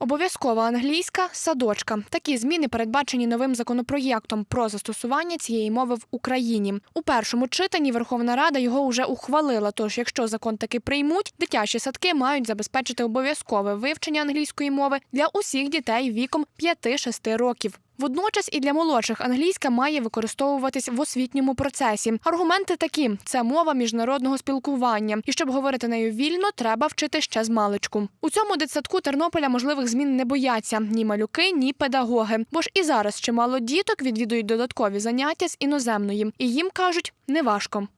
Обов'язкова англійська садочка. Такі зміни передбачені новим законопроєктом про застосування цієї мови в Україні. У першому читанні Верховна Рада його вже ухвалила. Тож, якщо закон таки приймуть, дитячі садки мають забезпечити обов'язкове вивчення англійської мови для усіх дітей віком 5-6 років. Водночас і для молодших англійська має використовуватись в освітньому процесі. Аргументи такі: це мова міжнародного спілкування, і щоб говорити нею вільно, треба вчити ще з маличку. У цьому дитсадку Тернополя можливих змін не бояться ні малюки, ні педагоги. Бо ж і зараз чимало діток відвідують додаткові заняття з іноземної, і їм кажуть неважко.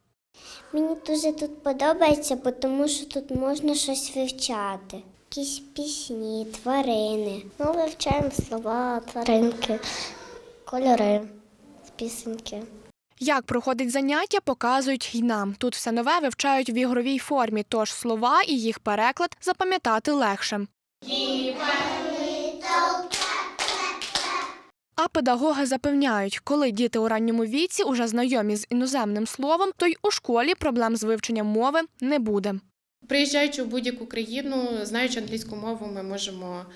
Мені дуже тут подобається, тому що тут можна щось вивчати. Якісь пісні, тварини. Ми вивчаємо слова, тваринки, кольори з пісеньки. Як проходить заняття, показують й нам. Тут все нове вивчають в ігровій формі, тож слова і їх переклад запам'ятати легше. А педагоги запевняють, коли діти у ранньому віці уже знайомі з іноземним словом, то й у школі проблем з вивченням мови не буде. Приїжджаючи в будь-яку країну, знаючи англійську мову, ми можемо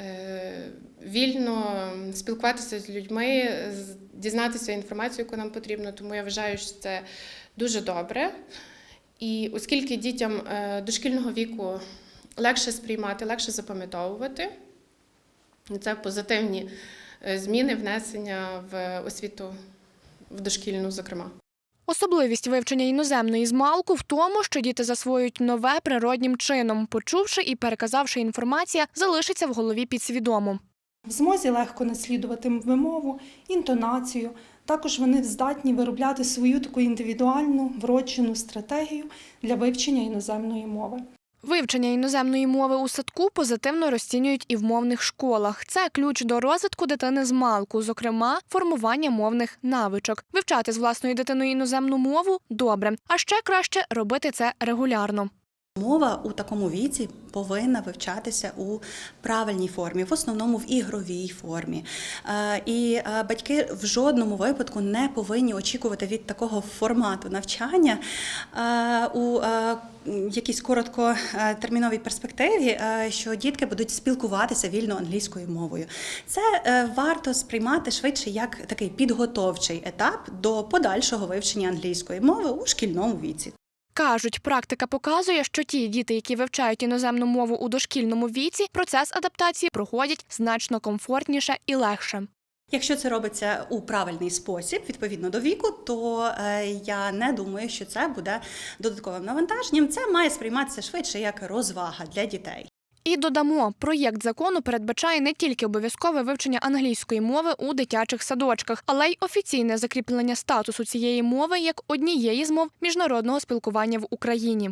е, вільно спілкуватися з людьми, дізнатися інформацію, яку нам потрібно. Тому я вважаю, що це дуже добре. І оскільки дітям е, дошкільного віку легше сприймати, легше запам'ятовувати, це позитивні е, зміни, внесення в освіту в дошкільну, зокрема. Особливість вивчення іноземної змалку в тому, що діти засвоюють нове природнім чином, почувши і переказавши інформація, залишиться в голові підсвідомо. В змозі легко наслідувати вимову, інтонацію. Також вони здатні виробляти свою таку індивідуальну вроджену стратегію для вивчення іноземної мови. Вивчення іноземної мови у садку позитивно розцінюють і в мовних школах. Це ключ до розвитку дитини з малку, зокрема, формування мовних навичок. Вивчати з власною дитиною іноземну мову добре, а ще краще робити це регулярно. Мова у такому віці повинна вивчатися у правильній формі, в основному в ігровій формі. Е, І е, батьки в жодному випадку не повинні очікувати від такого формату навчання е, у якійсь короткотерміновій перспективі, що дітки будуть спілкуватися вільно англійською мовою. Це варто сприймати швидше як такий підготовчий етап до подальшого вивчення англійської мови у шкільному віці. Кажуть, практика показує, що ті діти, які вивчають іноземну мову у дошкільному віці, процес адаптації проходять значно комфортніше і легше. Якщо це робиться у правильний спосіб, відповідно до віку, то е, я не думаю, що це буде додатковим навантаженням. Це має сприйматися швидше як розвага для дітей. І додамо, проєкт закону передбачає не тільки обов'язкове вивчення англійської мови у дитячих садочках, але й офіційне закріплення статусу цієї мови як однієї з мов міжнародного спілкування в Україні.